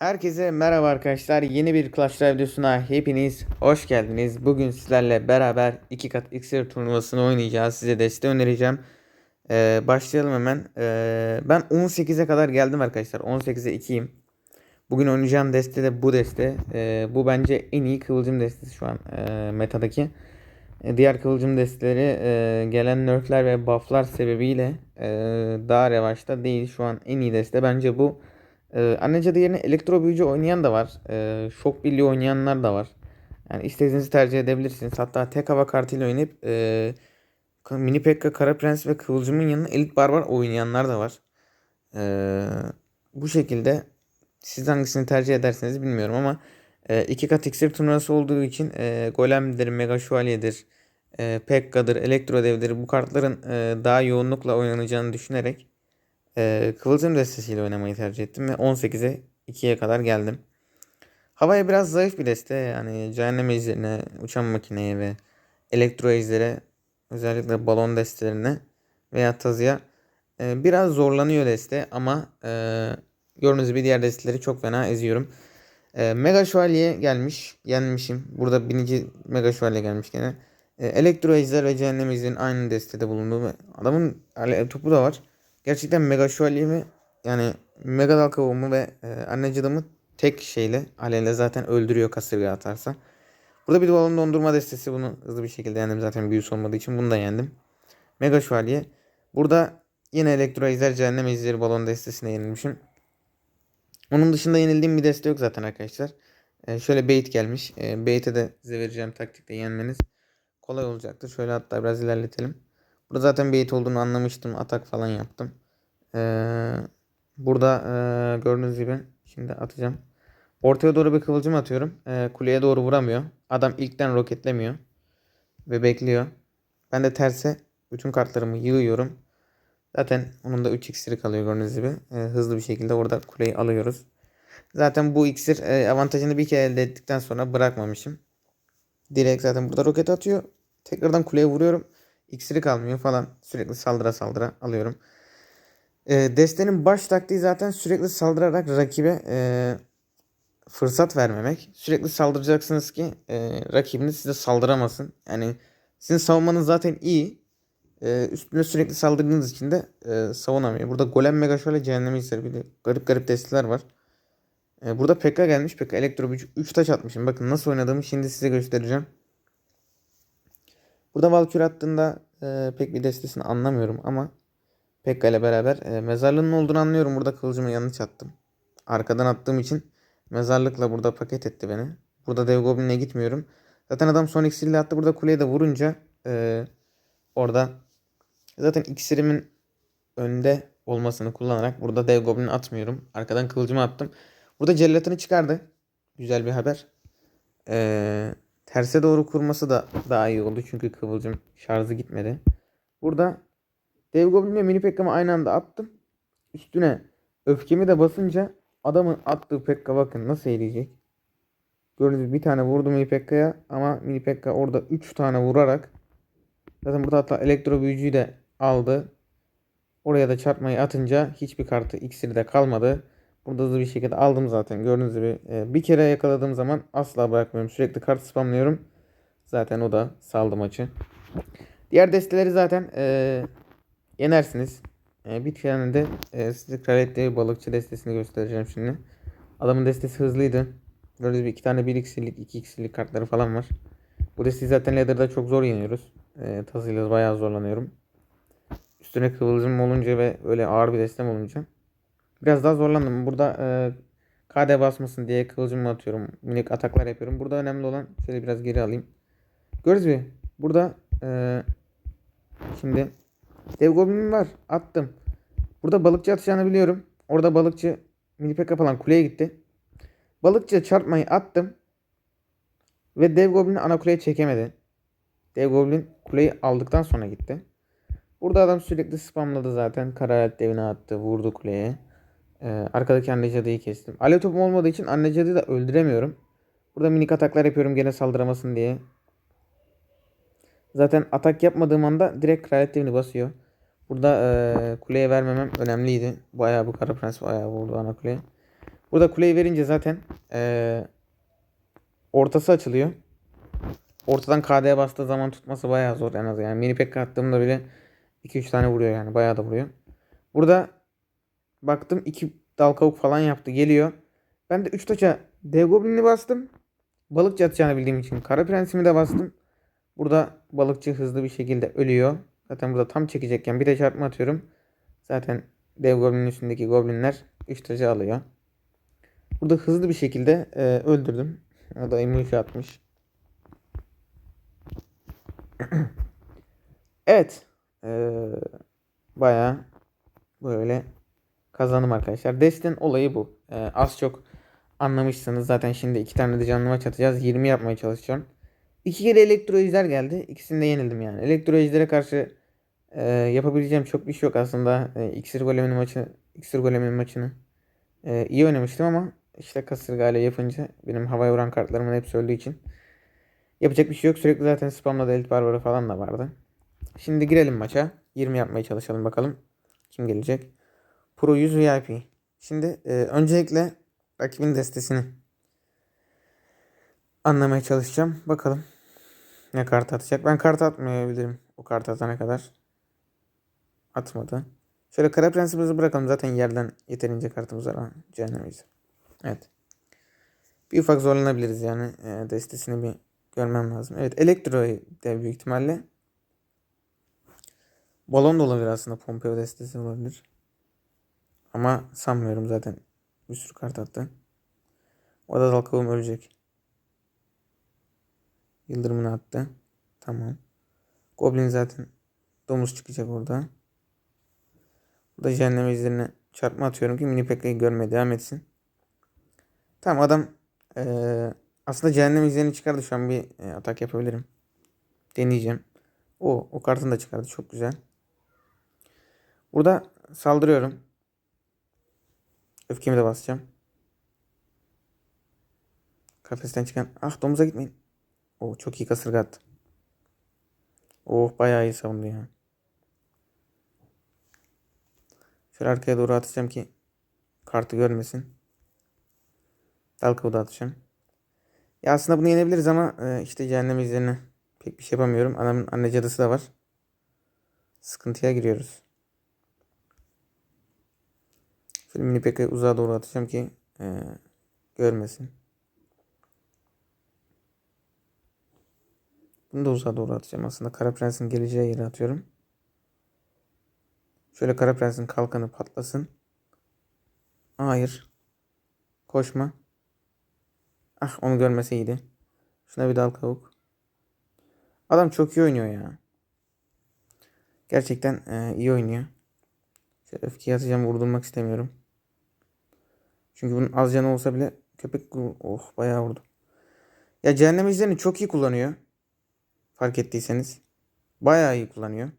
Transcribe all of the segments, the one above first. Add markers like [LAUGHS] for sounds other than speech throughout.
Herkese merhaba arkadaşlar. Yeni bir Clash Royale videosuna hepiniz hoş geldiniz. Bugün sizlerle beraber iki kat iksir turnuvasını oynayacağız. Size deste önereceğim. Ee, başlayalım hemen. Ee, ben 18'e kadar geldim arkadaşlar. 18'e 2'yim. Bugün oynayacağım deste de bu deste. Ee, bu bence en iyi kıvılcım destesi şu an e, metadaki. E, Diğer kıvılcım desteleri e, gelen nerfler ve bufflar sebebiyle e, daha revaçta değil. Şu an en iyi deste bence bu. Ee, anne cadı yerine elektro büyücü oynayan da var. Ee, şok birliği oynayanlar da var. Yani istediğinizi tercih edebilirsiniz. Hatta tek hava kartıyla oynayıp e, Mini Pekka, Kara Prens ve Kıvılcım'ın yanına Elit Barbar oynayanlar da var. Ee, bu şekilde siz hangisini tercih ederseniz bilmiyorum ama e, iki kat iksir turnuvası olduğu için e, Golem'dir, Mega Şövalye'dir, e, Pekka'dır, Elektro Dev'dir bu kartların e, daha yoğunlukla oynanacağını düşünerek ee, Kıvılcım destesiyle oynamayı tercih ettim ve 18'e 2'ye kadar geldim. Havaya biraz zayıf bir deste yani cehennem ejderine, uçan makineye ve elektro ejdere özellikle balon destelerine veya tazıya e, biraz zorlanıyor deste ama e, gördüğünüz gibi diğer desteleri çok fena eziyorum. E, Mega Şövalye gelmiş. Yenmişim. Burada binici Mega Şövalye gelmiş gene. E, elektro ejder ve cehennem ejderin aynı destede bulunduğu adamın topu da var. Gerçekten Mega Şövalye'mi yani Mega Dal Kavuğumu ve e, Anne Cadımı tek şeyle alele zaten öldürüyor kasırga atarsa. Burada bir balon dondurma destesi bunu hızlı bir şekilde yendim zaten büyüsü olmadığı için bunu da yendim. Mega Şövalye. Burada yine Elektro Ejder Cehennem Ejderi balon destesine yenilmişim. Onun dışında yenildiğim bir deste yok zaten arkadaşlar. E, şöyle bait gelmiş. E, bait'e de size vereceğim taktikte yenmeniz kolay olacaktır. Şöyle hatta biraz ilerletelim. Burada zaten bait olduğunu anlamıştım. Atak falan yaptım. Ee, burada e, gördüğünüz gibi şimdi atacağım. Ortaya doğru bir kıvılcım atıyorum. Ee, kuleye doğru vuramıyor. Adam ilkten roketlemiyor. Ve bekliyor. Ben de terse bütün kartlarımı yığıyorum. Zaten onun da 3 iksiri kalıyor gördüğünüz gibi. Ee, hızlı bir şekilde orada kuleyi alıyoruz. Zaten bu iksir e, avantajını bir kere elde ettikten sonra bırakmamışım. Direkt zaten burada roket atıyor. Tekrardan kuleye vuruyorum. İksiri kalmıyor falan. Sürekli saldıra saldıra alıyorum. E, destenin baş taktiği zaten sürekli saldırarak rakibe e, fırsat vermemek. Sürekli saldıracaksınız ki e, rakibiniz size saldıramasın. Yani sizin savunmanız zaten iyi. E, üstüne sürekli saldırdığınız için de e, savunamıyor. Burada Golem Mega şöyle cehennemi ister. Bir de garip garip desteler var. E, burada Pekka gelmiş. Pekka elektro 3 taş atmışım. Bakın nasıl oynadığımı şimdi size göstereceğim. Burada Valkyrie attığında e, pek bir destesini anlamıyorum ama Pekka ile beraber e, mezarlığının olduğunu anlıyorum. Burada kılıcımı yanlış attım. Arkadan attığım için mezarlıkla burada paket etti beni. Burada dev goblin'e gitmiyorum. Zaten adam son iksiriyle attı. Burada kuleye de vurunca e, orada zaten iksirimin önde olmasını kullanarak burada dev goblin atmıyorum. Arkadan kılıcımı attım. Burada cellatını çıkardı. Güzel bir haber. Eee terse doğru kurması da daha iyi oldu. Çünkü kıvılcım şarjı gitmedi. Burada Dev Goblin ve Mini Pekka'mı aynı anda attım. Üstüne öfkemi de basınca adamın attığı Pekka bakın nasıl eğilecek. Gördüğünüz gibi bir tane vurdu Mini Pekka'ya ama Mini Pekka orada 3 tane vurarak zaten burada hatta elektro büyücüyü de aldı. Oraya da çarpmayı atınca hiçbir kartı iksiri de kalmadı. Burada hızlı bir şekilde aldım zaten. Gördüğünüz gibi e, bir kere yakaladığım zaman asla bırakmıyorum. Sürekli kart spamlıyorum. Zaten o da saldı maçı. Diğer desteleri zaten e, yenersiniz. E, bir tane de e, size kraliyet devi balıkçı destesini göstereceğim şimdi. Adamın destesi hızlıydı. Gördüğünüz gibi iki tane 1 iksirlik 2 iksirlik kartları falan var. Bu desteği zaten Leather'da çok zor yeniyoruz. E, tazıyla bayağı zorlanıyorum. Üstüne kıvılcım olunca ve öyle ağır bir destem olunca Biraz daha zorlandım. Burada e, KD basmasın diye kılıcımı atıyorum. Minik ataklar yapıyorum. Burada önemli olan şöyle biraz geri alayım. Gördünüz mü? Burada e, şimdi dev goblinim var. Attım. Burada balıkçı atacağını biliyorum. Orada balıkçı mini pekka falan kuleye gitti. Balıkçı çarpmayı attım. Ve dev goblini ana kuleye çekemedi. Dev goblin kuleyi aldıktan sonra gitti. Burada adam sürekli spamladı zaten. Karalet devine attı. Vurdu kuleye. Ee, arkadaki anne cadıyı kestim. Alev topum olmadığı için anne cadıyı da öldüremiyorum. Burada minik ataklar yapıyorum gene saldıramasın diye. Zaten atak yapmadığım anda direkt kraliyet devini basıyor. Burada e, kuleye vermemem önemliydi. Bayağı bu kara prens bayağı vurdu ana kuleye. Burada kuleyi verince zaten eee, ortası açılıyor. Ortadan KD'ye bastığı zaman tutması bayağı zor en az yani. Mini pek attığımda bile 2-3 tane vuruyor yani. Bayağı da vuruyor. Burada baktım 2 dal kavuk falan yaptı. Geliyor. Ben de 3 taça dev goblinini bastım. Balıkçı atacağını bildiğim için kara prensimi de bastım. Burada balıkçı hızlı bir şekilde ölüyor. Zaten burada tam çekecekken bir de çarpma atıyorum. Zaten dev goblinin üstündeki goblinler 3 tacı alıyor. Burada hızlı bir şekilde e, öldürdüm. O da emoji atmış. [CLEARS THROAT] evet. E, bayağı böyle kazandım arkadaşlar. Destin olayı bu. E, az çok anlamışsınız. Zaten şimdi iki tane de canlı maç atacağız. 20 yapmaya çalışacağım. İki kere elektro ejder geldi. İkisinde yenildim yani. Elektro ejdere karşı e, yapabileceğim çok bir şey yok aslında. E, İksir golemin maçı, İksir golemin maçını e, iyi oynamıştım ama işte kasırgayla yapınca benim havaya vuran kartlarımın hepsi öldüğü için yapacak bir şey yok. Sürekli zaten spamla da elit barbarı falan da vardı. Şimdi girelim maça. 20 yapmaya çalışalım bakalım. Kim gelecek? Pro 100 VIP. Şimdi e, öncelikle rakibin destesini anlamaya çalışacağım. Bakalım ne kart atacak. Ben kart atmayabilirim o kart atana kadar. Atmadı. Şöyle kara prensimizi bırakalım. Zaten yerden yeterince kartımız var. Ha, Cehennemeyiz. Evet. Bir ufak zorlanabiliriz yani. E, destesini bir görmem lazım. Evet elektroyu de büyük ihtimalle. Balon da olabilir aslında. Pompeo destesi olabilir. Ama sanmıyorum zaten. Bir sürü kart attı. O da dalkavum ölecek. Yıldırımını attı. Tamam. Goblin zaten domuz çıkacak orada. Bu da cehennem izlerine çarpma atıyorum ki mini pekka'yı görmeye devam etsin. Tamam adam eee, aslında cehennem izlerini çıkardı. Şu an bir e, atak yapabilirim. Deneyeceğim. O, o kartını da çıkardı. Çok güzel. Burada saldırıyorum. Öfkemi de basacağım. Kafesten çıkan. Ah domuza gitmeyin. O çok iyi kasırga attı. Oh bayağı iyi savundu ya. Şöyle arkaya doğru atacağım ki kartı görmesin. Dalkavu da atacağım. Ya aslında bunu yenebiliriz ama e, işte cehennem izlerine pek bir şey yapamıyorum. Anamın anne cadısı da var. Sıkıntıya giriyoruz. Şöyle mini pekayı uzağa doğru atacağım ki e, görmesin. Bunu da uzağa doğru atacağım. Aslında Kara Prens'in geleceği yere atıyorum. Şöyle Kara Prens'in kalkanı patlasın. Hayır. Koşma. Ah onu görmese iyiydi. Şuna bir dal kavuk. Adam çok iyi oynuyor ya. Gerçekten e, iyi oynuyor. Şöyle öfkeyi atacağım vurdurmak istemiyorum. Çünkü bunun az canı olsa bile köpek oh bayağı vurdu. Ya cehennem izlerini çok iyi kullanıyor. Fark ettiyseniz. Bayağı iyi kullanıyor.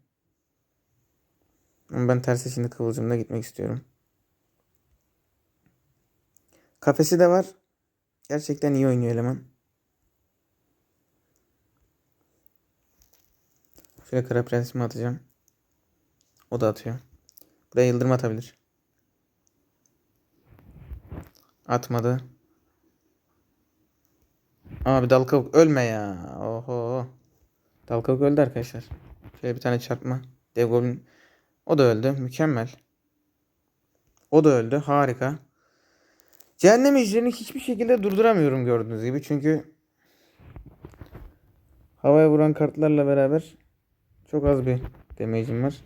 Ama ben terse şimdi kıvılcımda gitmek istiyorum. Kafesi de var. Gerçekten iyi oynuyor eleman. Şöyle kara prensimi atacağım. O da atıyor. Buraya yıldırım atabilir. Atmadı. Abi dal kavuk ölme ya. Oho. Dal kavuk öldü arkadaşlar. Şöyle bir tane çarpma. Dev goblin. O da öldü. Mükemmel. O da öldü. Harika. Cehennem ejderini hiçbir şekilde durduramıyorum gördüğünüz gibi. Çünkü havaya vuran kartlarla beraber çok az bir damage'im var.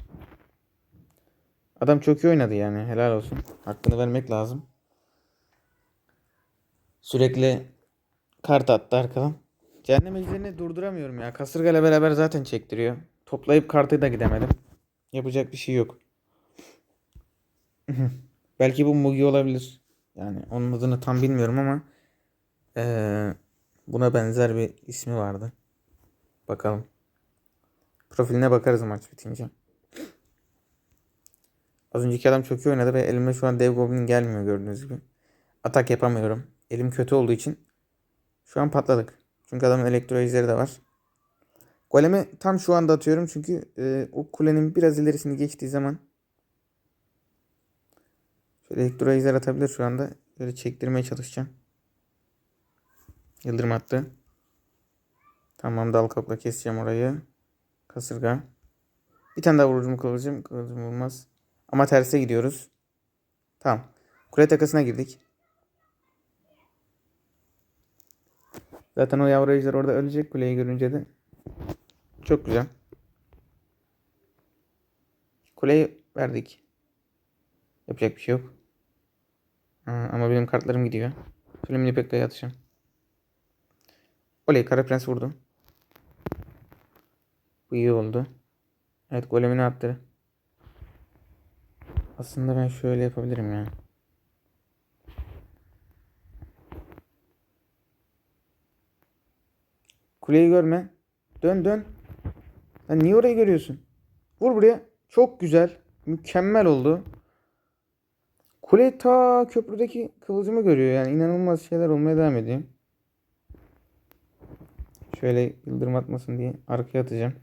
Adam çok iyi oynadı yani. Helal olsun. Hakkını vermek lazım. Sürekli kart attı arkadan. Cehennem ejderini durduramıyorum ya. Kasırgayla beraber zaten çektiriyor. Toplayıp kartı da gidemedim. Yapacak bir şey yok. [LAUGHS] Belki bu Mugi olabilir. Yani onun adını tam bilmiyorum ama eee, buna benzer bir ismi vardı. Bakalım. Profiline bakarız maç bitince. Az önceki adam çok iyi oynadı ve elime şu an dev goblin gelmiyor gördüğünüz gibi. Atak yapamıyorum. Elim kötü olduğu için şu an patladık. Çünkü adamın elektro ejderi de var. Golemi tam şu anda atıyorum çünkü e, o kulenin biraz ilerisini geçtiği zaman şöyle elektro ejder atabilir şu anda. Böyle çektirmeye çalışacağım. Yıldırım attı. Tamam dal kapla keseceğim orayı. Kasırga. Bir tane daha vurucumu kılıcım. Kılıcım vurmaz. Ama terse gidiyoruz. Tamam. Kule takasına girdik. Zaten o yavru ejder orada ölecek kuleyi görünce de. Çok güzel. Kuleyi verdik. Yapacak bir şey yok. Ha, ama benim kartlarım gidiyor. Şöyle mini pekka'ya atacağım. Oley kara prens vurdu. Bu iyi oldu. Evet golemini attı. Aslında ben şöyle yapabilirim ya. Kuleyi görme. Dön dön. Lan niye orayı görüyorsun? Vur buraya. Çok güzel. Mükemmel oldu. Kule ta köprüdeki kıvılcımı görüyor. Yani inanılmaz şeyler olmaya devam ediyor. Şöyle yıldırım atmasın diye arkaya atacağım.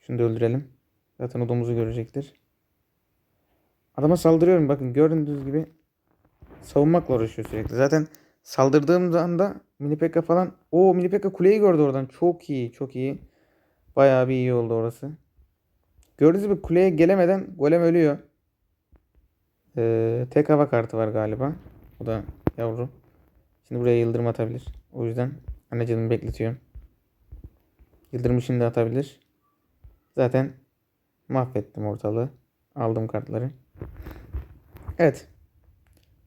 Şunu da öldürelim. Zaten o domuzu görecektir. Adama saldırıyorum. Bakın gördüğünüz gibi savunmakla uğraşıyor sürekli. Zaten saldırdığım anda Mini Pekka falan o Mini Pekka kuleyi gördü oradan. Çok iyi, çok iyi. Bayağı bir iyi oldu orası. Gördüğünüz gibi kuleye gelemeden golem ölüyor. Ee, tek hava kartı var galiba. O da yavru. Şimdi buraya yıldırım atabilir. O yüzden anneciğimi bekletiyorum. Yıldırımı şimdi atabilir. Zaten mahvettim ortalığı. Aldım kartları. Evet.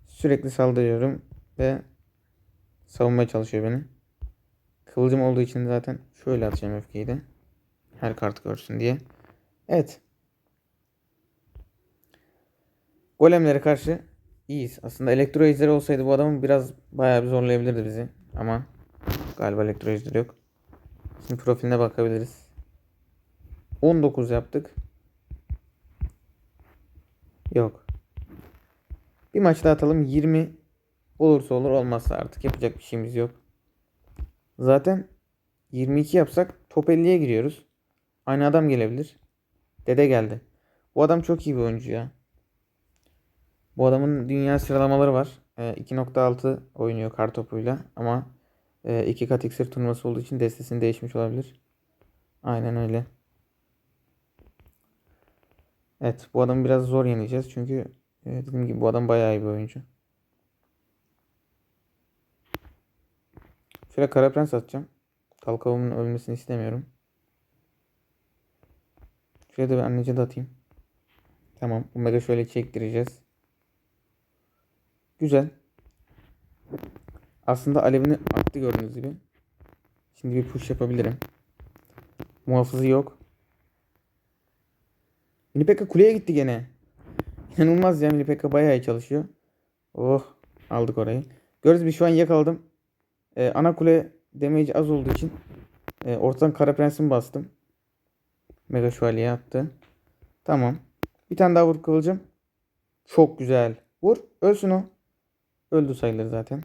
Sürekli saldırıyorum ve savunmaya çalışıyor beni. Kıvılcım olduğu için zaten şöyle atacağım öfkeyi de. Her kartı görsün diye. Evet. Golemlere karşı iyiyiz. Aslında elektro ejderi olsaydı bu adamın biraz bayağı bir zorlayabilirdi bizi. Ama galiba elektro ejderi yok. Şimdi profiline bakabiliriz. 19 yaptık. Yok. Bir maç daha atalım. 20 olursa olur olmazsa artık yapacak bir şeyimiz yok. Zaten 22 yapsak top 50'ye giriyoruz. Aynı adam gelebilir. Dede geldi. Bu adam çok iyi bir oyuncu ya. Bu adamın dünya sıralamaları var. E, 2.6 oynuyor kartopuyla ama e, iki kat iksir turnuvası olduğu için destesini değişmiş olabilir. Aynen öyle. Evet bu adamı biraz zor yeneceğiz çünkü e, dediğim gibi bu adam bayağı iyi bir oyuncu. Şöyle kara prens atacağım. Kalkavımın ölmesini istemiyorum. Şöyle de bir anneci de atayım. Tamam. Omega şöyle çektireceğiz. Güzel. Aslında alevini attı gördüğünüz gibi. Şimdi bir push yapabilirim. Muhafızı yok. Minipeka kuleye gitti gene. İnanılmaz ya Minipeka bayağı iyi çalışıyor. Oh aldık orayı. Gördüğünüz gibi şu an yakaladım. Ee, ana kule damage az olduğu için e, ortadan kara prensimi bastım. Mega şövalye attı. Tamam. Bir tane daha vur kılıcım. Çok güzel. Vur. Ölsün o. Öldü sayılır zaten.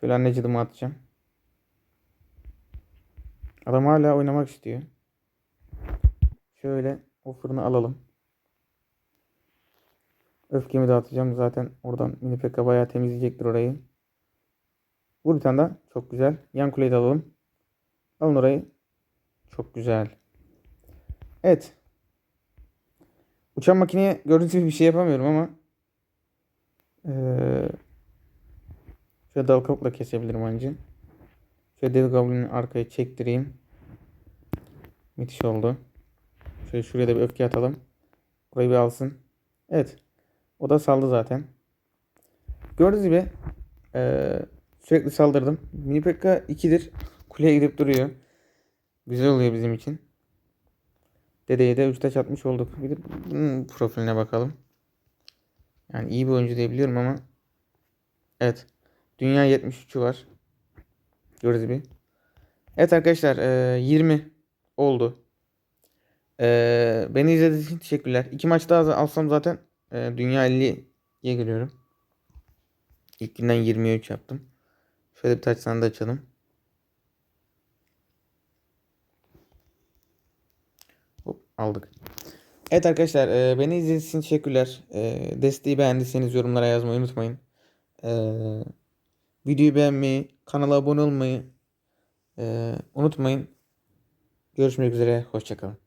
Şöyle anneciğimi atacağım. Adam hala oynamak istiyor. Şöyle o fırını alalım. Öfkemi dağıtacağım. Zaten oradan mini pekka bayağı temizleyecektir orayı. Vur bir tane daha. Çok güzel. Yan kuleyi de alalım. Alın orayı. Çok güzel. Evet. Uçan makineye gördüğünüz gibi bir şey yapamıyorum ama ee, şöyle dal kapla kesebilirim anca. Şöyle dev goblin'i arkaya çektireyim. Müthiş oldu. Şöyle şuraya da bir öfke atalım. Burayı bir alsın. Evet. O da saldı zaten. Gördüğünüz gibi ee, sürekli saldırdım. Mini Pekka 2'dir. Kuleye gidip duruyor. Güzel oluyor bizim için. Dedeye de 3 taş atmış olduk. Bir de bunun profiline bakalım. Yani iyi bir oyuncu diyebiliyorum ama evet. Dünya 73'ü var. Gördüğünüz gibi. Evet arkadaşlar e, 20 oldu. E, beni izlediğiniz için teşekkürler. İki maç daha alsam zaten e, Dünya 50'ye giriyorum. İlk günden 23 yaptım. Şöyle bir taç sandığı açalım. Hop aldık. Evet arkadaşlar e, beni izlediğiniz için teşekkürler. E, desteği beğendiyseniz yorumlara yazmayı unutmayın. E, videoyu beğenmeyi, kanala abone olmayı e, unutmayın. Görüşmek üzere. Hoşçakalın.